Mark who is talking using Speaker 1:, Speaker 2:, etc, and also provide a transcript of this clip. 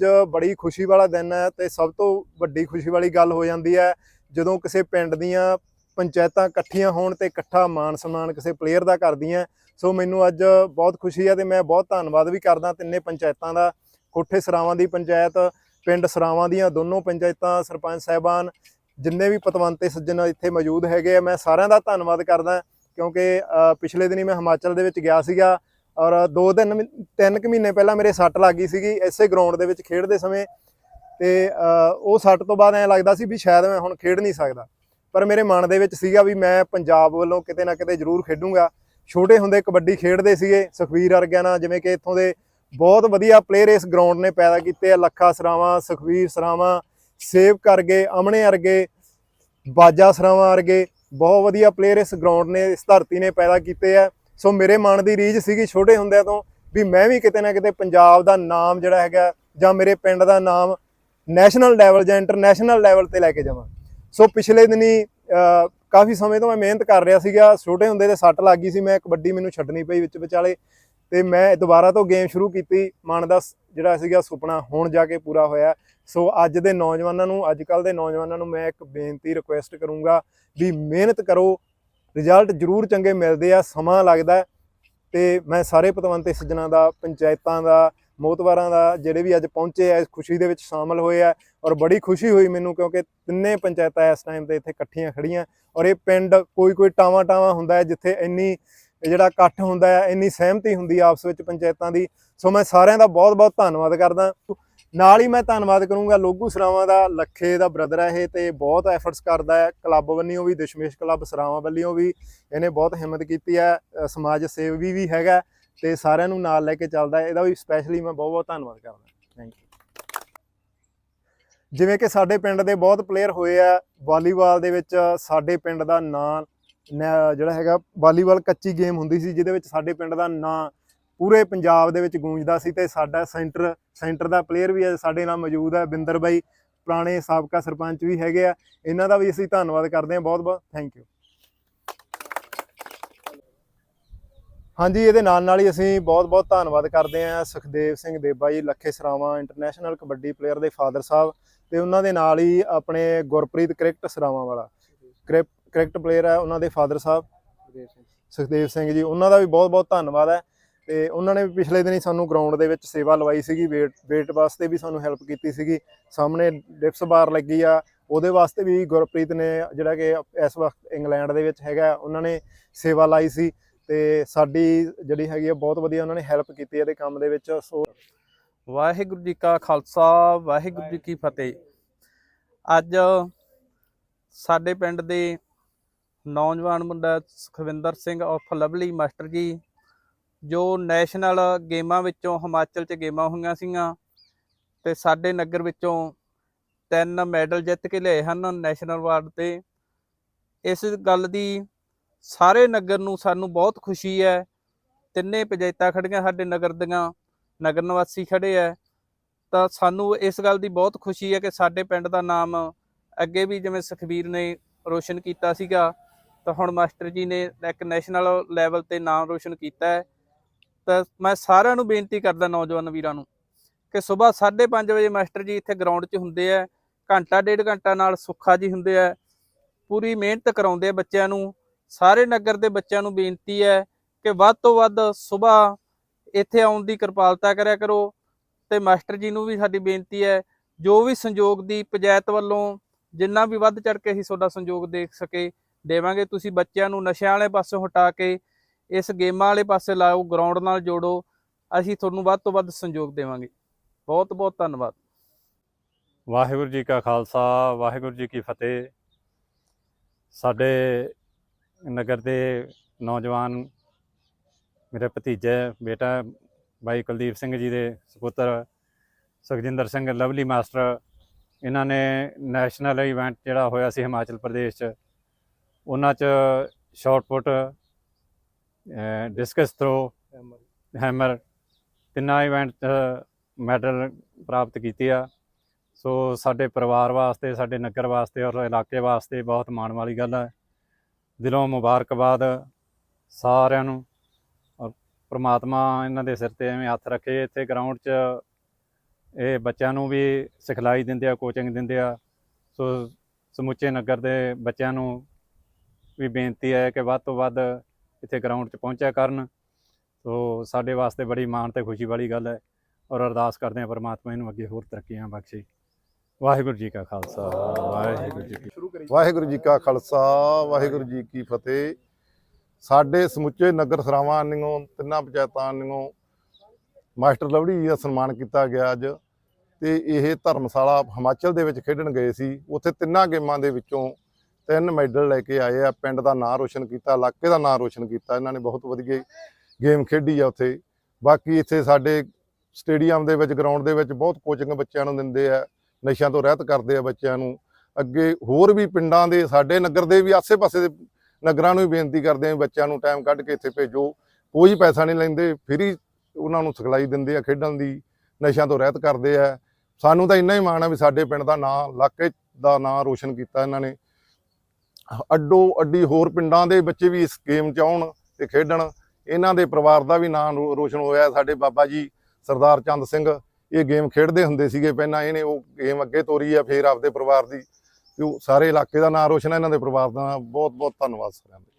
Speaker 1: ਅੱਜ ਬੜੀ ਖੁਸ਼ੀ ਵਾਲਾ ਦਿਨ ਹੈ ਤੇ ਸਭ ਤੋਂ ਵੱਡੀ ਖੁਸ਼ੀ ਵਾਲੀ ਗੱਲ ਹੋ ਜਾਂਦੀ ਹੈ, ਜਦੋਂ ਕਿਸੇ ਪਿੰਡ ਦੀਆਂ ਪੰਚਾਇਤਾਂ ਇਕੱਠੀਆਂ ਹੋਣ ਤੇ ਇਕੱਠਾ ਮਾਨ ਸਨਮਾਨ ਕਿਸੇ ਪਲੇਅਰ ਦਾ ਕਰਦੀਆਂ, ਸੋ ਮੈਨੂੰ ਅੱਜ ਬਹੁਤ ਖੁਸ਼ੀ ਹੈ ਤੇ ਮੈਂ ਬਹੁਤ ਧੰਨਵਾਦ ਵੀ ਕਰਦਾ ਤਿੰਨੇ ਪੰਚਾਇਤਾਂ ਦਾ, ਕੋਠੇ ਸਰਾਵਾਂ ਦੀ ਪੰਚਾਇਤ, ਪਿੰਡ ਸਰਾਵਾਂ ਦੀਆਂ ਦੋਨੋਂ ਪੰਚਾਇਤਾਂ, ਸਰਪੰਚ ਸਾਹਿਬਾਨ, ਜਿੰਨੇ ਵੀ ਪਤਵੰਤੇ ਸੱਜਣ ਇੱਥੇ ਮੌਜੂਦ ਹੈਗੇ ਆ, ਮੈਂ ਸਾਰਿਆਂ ਦਾ ਧੰਨਵਾਦ ਕਰਦਾ ਕਿਉਂਕਿ ਪਿਛਲੇ ਦਿਨੀ ਮੈਂ ਹਿਮਾਚਲ ਦੇ ਵਿੱਚ ਗਿਆ ਸੀਗਾ ਔਰ ਦੋ ਦਿਨ ਮਹੀ- ਤਿੰਨ ਕੁ ਮਹੀਨੇ ਪਹਿਲਾਂ ਮੇਰੇ ਸੱਟ ਲੱਗ ਗਈ ਸੀਗੀ, ਇਸੇ ਗਰਾਊਂਡ ਦੇ ਵਿੱਚ ਖੇਡਦੇ ਸਮੇਂ। ਤੇ ਉਹ ਸੱਟ ਤੋਂ ਬਾਅਦ ਐਂ ਲੱਗਦਾ ਸੀ ਵੀ ਸ਼ਾਇਦ ਮੈਂ ਹੁਣ ਖੇਡ ਨਹੀਂ ਸਕਦਾ। ਪਰ ਮੇਰੇ ਮਨ ਦੇ ਵਿੱਚ ਸੀਗਾ ਵੀ ਮੈਂ ਪੰਜਾਬ ਵੱਲੋਂ ਕਿਤੇ ਨਾ ਕਿਤੇ ਜ਼ਰੂਰ ਖੇਡੂੰਗਾ। ਛੋਟੇ ਹੁੰਦੇ ਕਬੱਡੀ ਖੇਡਦੇ ਸੀਗੇ, ਸੁਖਵੀਰ ਵਰਗਿਆਂ ਨਾਲ, ਜਿਵੇਂ ਕਿ ਇੱਥੋਂ ਦੇ ਬਹੁਤ ਵਧੀਆ ਪਲੇਅਰ ਇਸ ਗਰਾਊਂਡ ਨੇ ਪੈਦਾ ਕੀਤੇ ਆ। ਲੱਖਾ ਸਰਾਵਾਂ, ਸੁਖਵੀਰ ਸਰਾਵਾਂ, ਸੇਵ ਕਰਗੇ, ਅਮਨੇ ਵਰਗੇ, ਬਾਜਾ ਸਰਾਵਾਂ ਵਰਗੇ, ਬਹੁਤ ਵਧੀਆ ਪਲੇਅਰ ਇਸ ਗਰਾਊਂਡ ਨੇ, ਇਸ ਧਰਤੀ ਨੇ ਪੈਦਾ ਕੀਤੇ ਆ। ਸੋ ਮੇਰੇ ਮਨ ਦੀ ਰੀਝ ਸੀਗੀ ਛੋਟੇ ਹੁੰਦਿਆਂ ਤੋਂ ਵੀ ਮੈਂ ਵੀ ਕਿਤੇ ਨਾ ਕਿਤੇ ਪੰਜਾਬ ਦਾ ਨਾਮ ਜਿਹੜਾ ਹੈਗਾ ਜਾਂ ਮੇਰੇ ਪਿੰਡ ਦਾ ਨਾਮ ਨੈਸ਼ਨਲ ਲੈਵਲ ਜਾਂ ਇੰਟਰਨੈਸ਼ਨਲ ਲੈਵਲ ਤੇ ਲੈ ਕੇ ਜਾਵਾਂ। ਸੋ ਪਿਛਲੇ ਦਿਨੀ ਕਾਫੀ ਸਮੇਂ ਤੋਂ ਮੈਂ ਮਿਹਨਤ ਕਰ ਰਿਹਾ ਸੀਗਾ। ਛੋਟੇ ਹੁੰਦੇ ਤੇ ਸੱਟ ਲੱਗ ਗਈ ਸੀ ਮੈਂ, ਕਬੱਡੀ ਮੈਨੂੰ ਛੱਡਣੀ ਪਈ ਵਿੱਚ ਵਿਚਾਲੇ ਤੇ ਮੈਂ ਦੁਬਾਰਾ ਤੋਂ ਗੇਮ ਸ਼ੁਰੂ ਕੀਤੀ। ਮਨ ਦਾ ਸ- ਜਿਹੜਾ ਸੀਗਾ ਸੁਪਨਾ ਹੁਣ ਜਾ ਕੇ ਪੂਰਾ ਹੋਇਆ। ਸੋ ਅੱਜ ਦੇ ਨੌਜਵਾਨਾਂ ਨੂੰ, ਅੱਜ ਕੱਲ ਦੇ ਨੌਜਵਾਨਾਂ ਨੂੰ ਮੈਂ ਇੱਕ ਬੇਨਤੀ ਰਿਕੁਐਸਟ ਕਰੂੰਗਾ ਵੀ ਮਿਹਨਤ ਕਰੋ ਰਿਜ਼ਲਟ ਜ਼ਰੂਰ ਚੰਗੇ ਮਿਲਦੇ ਆ, ਸਮਾਂ ਲੱਗਦਾ ਹੈ ਤੇ ਮੈਂ ਸਾਰੇ ਪਤਵੰਤੇ ਸੱਜਣਾ ਦਾ, ਪੰਚਾਇਤਾਂ ਦਾ, ਮੋਤਵਾਰਾਂ ਦਾ, ਜਿਹੜੇ ਵੀ ਅੱਜ ਪਹੁੰਚੇ ਆ, ਇਸ ਖੁਸ਼ੀ ਦੇ ਵਿੱਚ ਸ਼ਾਮਲ ਹੋਏ ਆ ਔਰ ਬੜੀ ਖੁਸ਼ੀ ਹੋਈ ਮੈਨੂੰ ਕਿਉਂਕਿ ਤਿੰਨੇ ਪੰਚਾਇਤਾਂ ਇਸ ਟਾਈਮ ਤੇ ਇੱਥੇ ਇਕੱਠੀਆਂ ਖੜੀਆਂ ਔਰ ਇਹ ਪਿੰਡ ਕੋਈ ਕੋਈ ਟਾਵਾਂ ਟਾਵਾਂ ਹੁੰਦਾ ਹੈ ਜਿੱਥੇ ਇੰਨੀ ਜਿਹੜਾ ਇਕੱਠ ਹੁੰਦਾ ਹੈ, ਇੰਨੀ ਸਹਿਮਤੀ ਹੁੰਦੀ ਆਪਸ ਵਿੱਚ ਪੰਚਾਇਤਾਂ ਦੀ। ਸੋ ਮੈਂ ਸਾਰਿਆਂ ਦਾ ਬਹੁਤ ਬਹੁਤ ਧੰਨਵਾਦ ਕਰਦਾ। ਨਾਲ ਹੀ ਮੈਂ ਧੰਨਵਾਦ ਕਰੂੰਗਾ ਲੋਗੂ ਸਰਾਵਾਂ ਦਾ, ਲੱਖੇ ਦਾ ਬ੍ਰਦਰ ਹੈ ਇਹ ਤੇ ਬਹੁਤ ਐਫਰਟਸ ਕਰਦਾ ਹੈ, ਕਲੱਬ ਵੱਲੋਂ ਵੀ, ਦਸ਼ਮੇਸ਼ ਕਲੱਬ ਸਰਾਵਾਂ ਵੱਲੋਂ ਵੀ, ਇਹਨੇ ਬਹੁਤ ਹਿੰਮਤ ਕੀਤੀ ਹੈ ਸਮਾਜ ਸੇਵੀ ਵੀ ਹੈਗਾ ਤੇ ਸਾਰਿਆਂ ਨੂੰ ਨਾਲ ਲੈ ਕੇ ਚੱਲਦਾ ਇਹਦਾ ਵੀ ਸਪੈਸ਼ਲੀ ਮੈਂ ਬਹੁਤ ਬਹੁਤ ਧੰਨਵਾਦ ਕਰਦਾ ਥੈਂਕ ਯੂ ਜਿਵੇਂ ਕਿ ਸਾਡੇ ਪਿੰਡ ਦੇ ਬਹੁਤ ਪਲੇਅਰ ਹੋਏ ਆ, ਵਾਲੀਬਾਲ ਦੇ ਵਿੱਚ ਸਾਡੇ ਪਿੰਡ ਦਾ ਨਾਂ, ਨ- ਜਿਹੜਾ ਹੈਗਾ ਵਾਲੀਬਾਲ ਕੱਚੀ ਗੇਮ ਹੁੰਦੀ ਸੀ, ਜਿਹਦੇ ਵਿੱਚ ਸਾਡੇ ਪਿੰਡ ਦਾ ਨਾਂ ਪੂਰੇ ਪੰਜਾਬ ਦੇ ਵਿੱਚ ਗੂੰਜਦਾ ਸੀ ਤੇ ਸਾਡਾ ਸੈਂਟਰ ਸੈਂਟਰ ਦਾ ਪਲੇਅਰ ਵੀ ਸਾਡੇ ਨਾਲ ਮੌਜੂਦ ਹੈ ਬਿੰਦਰ ਬਾਈ ਪੁਰਾਣੇ ਸਾਬਕਾ ਸਰਪੰਚ ਵੀ ਹੈਗੇ ਆ। ਇਹਨਾਂ ਦਾ ਵੀ ਅਸੀਂ ਧੰਨਵਾਦ ਕਰਦੇ ਹਾਂ ਬਹੁਤ ਬਹੁਤ ਥੈਂਕ ਯੂ ਹਾਂਜੀ ਇਹਦੇ ਨਾਲ ਨਾਲ ਹੀ ਅਸੀਂ ਬਹੁਤ ਬਹੁਤ ਧੰਨਵਾਦ ਕਰਦੇ ਹਾਂ ਸੁਖਦੇਵ ਸਿੰਘ ਦੇਬਾ ਜੀ ਲੱਖੇ ਸਰਾਵਾਂ ਇੰਟਰਨੈਸ਼ਨਲ ਕਬੱਡੀ ਪਲੇਅਰ ਦੇ ਫਾਦਰ ਸਾਹਿਬ ਤੇ ਉਹਨਾਂ ਦੇ ਨਾਲ ਹੀ ਆਪਣੇ ਗੁਰਪ੍ਰੀਤ ਕ੍ਰਿਕਟ ਸਰਾਵਾਂ ਵਾਲਾ ਕ੍ਰਿਕਟ ਪਲੇਅਰ ਹੈ ਉਹਨਾਂ ਦੇ ਫਾਦਰ ਸਾਹਿਬ। ਸੁਖਦੇਵ ਸਿੰਘ। ਜੀ ਉਹਨਾਂ ਦਾ ਵੀ ਬਹੁਤ ਬਹੁਤ ਧੰਨਵਾਦ ਹੈ। ਤੇ ਉਹਨਾਂ ਨੇ ਵੀ ਪਿਛਲੇ ਦਿਨੀ ਸਾਨੂੰ ਗਰਾਊਂਡ ਦੇ ਵਿੱਚ ਸੇਵਾ ਲਵਾਈ ਸੀਗੀ ਵੇਟ ਵੇਟ ਵਾਸਤੇ ਵੀ ਸਾਨੂੰ ਹੈਲਪ ਕੀਤੀ ਸੀਗੀ। ਸਾਹਮਣੇ ਡਿਪਸ ਬਾਰ ਲੱਗੀ ਆ, ਉਹਦੇ ਵਾਸਤੇ ਵੀ ਗੁਰਪ੍ਰੀਤ ਨੇ ਜਿਹੜਾ ਕਿ ਇਸ ਵਕਤ ਇੰਗਲੈਂਡ ਦੇ ਵਿੱਚ ਹੈਗਾ, ਉਹਨਾਂ ਨੇ ਸੇਵਾ ਲਾਈ ਸੀ ਤੇ ਸਾਡੀ ਜਿਹੜੀ ਹੈਗੀ ਆ, ਬਹੁਤ ਵਧੀਆ ਉਹਨਾਂ ਨੇ ਹੈਲਪ ਕੀਤੀ ਇਹਦੇ ਕੰਮ ਦੇ ਵਿੱਚ। ਸੋ
Speaker 2: ਵਾਹਿਗੁਰੂ ਜੀ ਕਾ ਖਾਲਸਾ, ਵਾਹਿਗੁਰੂ ਜੀ ਕੀ ਫਤਿਹ। ਅੱਜ ਸਾਡੇ ਪਿੰਡ ਦੇ ਨੌਜਵਾਨ ਮੁੰਡਾ ਸੁਖਵਿੰਦਰ ਸਿੰਘ ਉਰਫ ਲਵਲੀ ਮਾਸਟਰ ਜੀ ਜੋ ਨੈਸ਼ਨਲ ਗੇਮਾਂ ਵਿੱਚੋਂ ਹਿਮਾਚਲ 'ਚ ਗੇਮਾਂ ਹੋਈਆਂ ਸੀਗੀਆਂ ਤੇ ਸਾਡੇ ਨਗਰ ਵਿੱਚੋਂ ਤਿੰਨ ਮੈਡਲ ਜਿੱਤ ਕੇ ਲਏ ਹਨ ਨੈਸ਼ਨਲ ਅਵਾਰਡ ਤੇ। ਇਸ ਗੱਲ ਦੀ ਸਾਰੇ ਨਗਰ ਨੂੰ ਸਾਨੂੰ ਬਹੁਤ ਖੁਸ਼ੀ ਹੈ। ਤਿੰਨੇ ਪੰਚਾਇਤਾਂ ਖੜੀਆਂ ਸਾਡੇ ਨਗਰ ਦੀਆਂ, ਨਗਰ ਨਿਵਾਸੀ ਖੜੇ ਹੈ। ਤਾਂ ਸਾਨੂੰ ਇਸ ਗੱਲ ਦੀ ਬਹੁਤ ਖੁਸ਼ੀ ਹੈ ਕਿ ਸਾਡੇ ਪਿੰਡ ਦਾ ਨਾਮ ਅੱਗੇ ਵੀ ਜਿਵੇਂ ਸੁਖਬੀਰ ਨੇ ਰੋਸ਼ਨ ਕੀਤਾ ਸੀਗਾ, ਤਾਂ ਹੁਣ ਮਾਸਟਰ ਜੀ ਨੇ ਇੱਕ ਨੈਸ਼ਨਲ ਲੈਵਲ ਤੇ ਨਾਮ ਰੋਸ਼ਨ ਕੀਤਾ ਹੈ। ਤਾਂ ਮੈਂ ਸਾਰਿਆਂ ਨੂੰ ਬੇਨਤੀ ਕਰਦਾ ਨੌਜਵਾਨ ਵੀਰਾਂ ਨੂੰ ਕਿ ਸਵੇਰ 5:30 ਵਜੇ ਮਾਸਟਰ ਜੀ ਇੱਥੇ ਗਰਾਊਂਡ 'ਚ ਹੁੰਦੇ ਆ, ਘੰਟਾ ਡੇਢ ਘੰਟਾ ਨਾਲ ਸੁੱਖਾ ਜੀ ਹੁੰਦੇ ਆ, ਪੂਰੀ ਮਿਹਨਤ ਕਰਾਉਂਦੇ ਆ ਬੱਚਿਆਂ ਨੂੰ, ਸਾਰੇ ਨਗਰ ਦੇ ਬੱਚਿਆਂ ਨੂੰ ਬੇਨਤੀ ਹੈ ਕਿ ਵੱਧ ਤੋਂ ਵੱਧ ਸਵੇਰ ਇੱਥੇ ਆਉਣ ਦੀ ਕਿਰਪਾਲਤਾ ਕਰਿਆ ਕਰੋ ਤੇ ਮਾਸਟਰ ਜੀ ਨੂੰ ਵੀ ਸਾਡੀ ਬੇਨਤੀ ਹੈ, ਜੋ ਵੀ ਸੰਯੋਗ ਦੀ ਪੰਚਾਇਤ ਵੱਲੋਂ ਜਿੰਨਾ ਵੀ ਵੱਧ ਚੜ ਕੇ ਅਸੀਂ ਤੁਹਾਡਾ ਸੰਯੋਗ ਦੇ ਸਕੇ, ਦੇਵਾਂਗੇ ਤੁਸੀਂ ਬੱਚਿਆਂ ਨੂੰ ਨਸ਼ਿਆਂ ਵਾਲੇ ਪਾਸੋਂ ਹਟਾ ਕੇ ਇਸ ਗੇਮਾਂ ਵਾਲੇ ਪਾਸੇ ਲਾਓ ਗਰਾਊਂਡ ਨਾਲ ਜੋੜੋ, ਅਸੀਂ ਤੁਹਾਨੂੰ ਵੱਧ ਤੋਂ ਵੱਧ ਸੰਯੋਗ ਦੇਵਾਂਗੇ। ਬਹੁਤ ਬਹੁਤ ਧੰਨਵਾਦ।
Speaker 3: ਵਾਹਿਗੁਰੂ ਜੀ ਕਾ ਖਾਲਸਾ, ਵਾਹਿਗੁਰੂ ਜੀ ਕੀ ਫਤਿਹ। ਸਾਡੇ ਨਗਰ ਦੇ ਨੌਜਵਾਨ ਮੇਰੇ ਭਤੀਜੇ, ਬੇਟਾ ਬਾਈ ਕੁਲਦੀਪ ਸਿੰਘ ਜੀ ਦੇ ਸੁਪੁੱਤਰ ਸੁਖਜਿੰਦਰ ਸਿੰਘ, ਲਵਲੀ ਮਾਸਟਰ, ਇਹਨਾਂ ਨੇ ਨੈਸ਼ਨਲ ਇਵੈਂਟ ਜਿਹੜਾ ਹੋਇਆ ਸੀ ਹਿਮਾਚਲ ਪ੍ਰਦੇਸ਼ 'ਚ, ਉਹਨਾਂ 'ਚ ਸ਼ਾਰਟ ਡਿਸਕਸ ਥਰੋ ਹੈਮਰ ਤਿੰਨਾਂ ਇਵੈਂਟ 'ਚ ਮੈਡਲ ਪ੍ਰਾਪਤ ਕੀਤੇ ਆ। ਸੋ ਸਾਡੇ ਪਰਿਵਾਰ ਵਾਸਤੇ, ਸਾਡੇ ਨਗਰ ਵਾਸਤੇ ਔਰ ਇਲਾਕੇ ਵਾਸਤੇ ਬਹੁਤ ਮਾਣ ਵਾਲੀ ਗੱਲ ਹੈ ਦਿਲੋਂ ਮੁਬਾਰਕਬਾਦ ਸਾਰਿਆਂ ਨੂੰ। ਔਰ ਪ੍ਰਮਾਤਮਾ ਇਹਨਾਂ ਦੇ ਸਿਰ ਤੇ ਐਵੇਂ ਹੱਥ ਰੱਖੇ, ਇੱਥੇ ਗਰਾਊਂਡ 'ਚ ਇਹ ਬੱਚਿਆਂ ਨੂੰ ਵੀ ਸਿਖਲਾਈ ਦਿੰਦੇ ਆ ਕੋਚਿੰਗ ਦਿੰਦੇ ਆ। ਸੋ ਸਮੁੱਚੇ ਨਗਰ ਦੇ ਬੱਚਿਆਂ ਨੂੰ ਵੀ ਬੇਨਤੀ ਹੈ ਕਿ ਵੱਧ ਤੋਂ ਵੱਧ ਇੱਥੇ ਗਰਾਊਂਡ 'ਚ ਪਹੁੰਚਿਆ ਕਰਨ। ਸੋ ਸਾਡੇ ਵਾਸਤੇ ਬੜੀ ਮਾਣ ਤੇ ਖੁਸ਼ੀ ਵਾਲੀ ਗੱਲ ਹੈ ਔਰ ਅਰਦਾਸ ਕਰਦੇ ਹਾਂ ਪਰਮਾਤਮਾ ਇਹਨੂੰ ਅੱਗੇ ਹੋਰ ਤਰੱਕੀਆਂ ਬਖਸ਼ੇ। ਵਾਹਿਗੁਰੂ ਜੀ ਕਾ ਖਾਲਸਾ ਵਾਹਿਗੁਰੂ ਜੀ ਕੀ
Speaker 4: ਵਾਹਿਗੁਰੂ ਜੀ ਕਾ ਖਾਲਸਾ ਵਾਹਿਗੁਰੂ ਜੀ ਕੀ ਫਤਿਹ। ਸਾਡੇ ਸਮੁੱਚੇ ਨਗਰ ਸਰਾਵਾਂ ਨਿਓ ਤਿੰਨਾਂ ਪੰਚਾਇਤਾਂ ਨਿਓ ਮਾਸਟਰ ਲਵੜੀ ਜੀ ਦਾ ਸਨਮਾਨ ਕੀਤਾ ਗਿਆ ਅੱਜ। ਤੇ ਇਹ ਧਰਮਸ਼ਾਲਾ ਹਿਮਾਚਲ ਦੇ ਵਿੱਚ ਖੇਡਣ ਗਏ ਸੀ। ਉੱਥੇ ਤਿੰਨਾਂ ਗੇਮਾਂ ਦੇ ਵਿੱਚੋਂ ਤਿੰਨ ਮੈਡਲ ਲੈ ਕੇ ਆਏ ਆ, ਪਿੰਡ ਦਾ ਨਾਂ ਰੋਸ਼ਨ ਕੀਤਾ, ਇਲਾਕੇ ਦਾ ਨਾਂ ਰੋਸ਼ਨ ਕੀਤਾ, ਇਹਨਾਂ ਨੇ ਬਹੁਤ ਵਧੀਆ ਗੇਮ ਖੇਡੀ ਆ ਉੱਥੇ। ਬਾਕੀ ਇੱਥੇ ਸਾਡੇ ਸਟੇਡੀਅਮ ਦੇ ਵਿੱਚ, ਗਰਾਊਂਡ ਦੇ ਵਿੱਚ ਬਹੁਤ ਕੋਚਿੰਗ ਬੱਚਿਆਂ ਨੂੰ ਦਿੰਦੇ ਆ, ਨਸ਼ਿਆਂ ਤੋਂ ਰਹਿਤ ਕਰਦੇ ਆ ਬੱਚਿਆਂ ਨੂੰ। ਅੱਗੇ ਹੋਰ ਵੀ ਪਿੰਡਾਂ ਦੇ, ਸਾਡੇ ਨਗਰ ਦੇ ਵੀ ਆਸੇ-ਪਾਸੇ ਦੇ ਨਗਰਾਂ ਨੂੰ ਵੀ ਬੇਨਤੀ ਕਰਦੇ ਆ ਵੀ ਬੱਚਿਆਂ ਨੂੰ ਟਾਈਮ ਕੱਢ ਕੇ ਇੱਥੇ ਭੇਜੋ। ਕੋਈ ਪੈਸਾ ਨਹੀਂ ਲੈਂਦੇ, ਫ੍ਰੀ ਉਹਨਾਂ ਨੂੰ ਸਿਖਲਾਈ ਦਿੰਦੇ ਆ ਖੇਡਣ ਦੀ, ਨਸ਼ਿਆਂ ਤੋਂ ਰਹਿਤ ਕਰਦੇ ਆ। ਸਾਨੂੰ ਤਾਂ ਇੰਨਾ ਹੀ ਮਾਣ ਆ ਵੀ ਸਾਡੇ ਪਿੰਡ ਦਾ ਨਾਂ, ਇਲਾਕੇ ਦਾ ਨਾਂ ਰੋਸ਼ਨ ਕੀਤਾ ਇਹਨਾਂ ਨੇ। ਅੱਡੋ ਅੱਡੀ ਹੋਰ ਪਿੰਡਾਂ ਦੇ ਬੱਚੇ ਵੀ ਇਸ ਗੇਮ 'ਚ ਆਉਣ ਤੇ ਖੇਡਣ। ਇਹਨਾਂ ਦੇ ਪਰਿਵਾਰ ਦਾ ਵੀ ਨਾਂ ਰੋ- ਰੋਸ਼ਨ ਹੋਇਆ। ਸਾਡੇ ਬਾਬਾ ਜੀ ਸਰਦਾਰ ਚੰਦ ਸਿੰਘ ਇਹ ਗੇਮ ਖੇਡਦੇ ਹੁੰਦੇ ਸੀਗੇ। ਪਹਿਲਾਂ ਇਹਨੇ ਉਹ ਗੇਮ ਅੱਗੇ ਤੋਰੀ ਆ, ਫਿਰ ਆਪਦੇ ਪਰਿਵਾਰ ਦੀ। ਤੇ ਸਾਰੇ ਇਲਾਕੇ ਦਾ ਨਾਂ ਰੋਸ਼ਨ ਹੈ ਇਹਨਾਂ ਦੇ ਪਰਿਵਾਰ ਦਾ ਬਹੁਤ ਬਹੁਤ ਧੰਨਵਾਦ ਸਾਰਿਆਂ ਦਾ।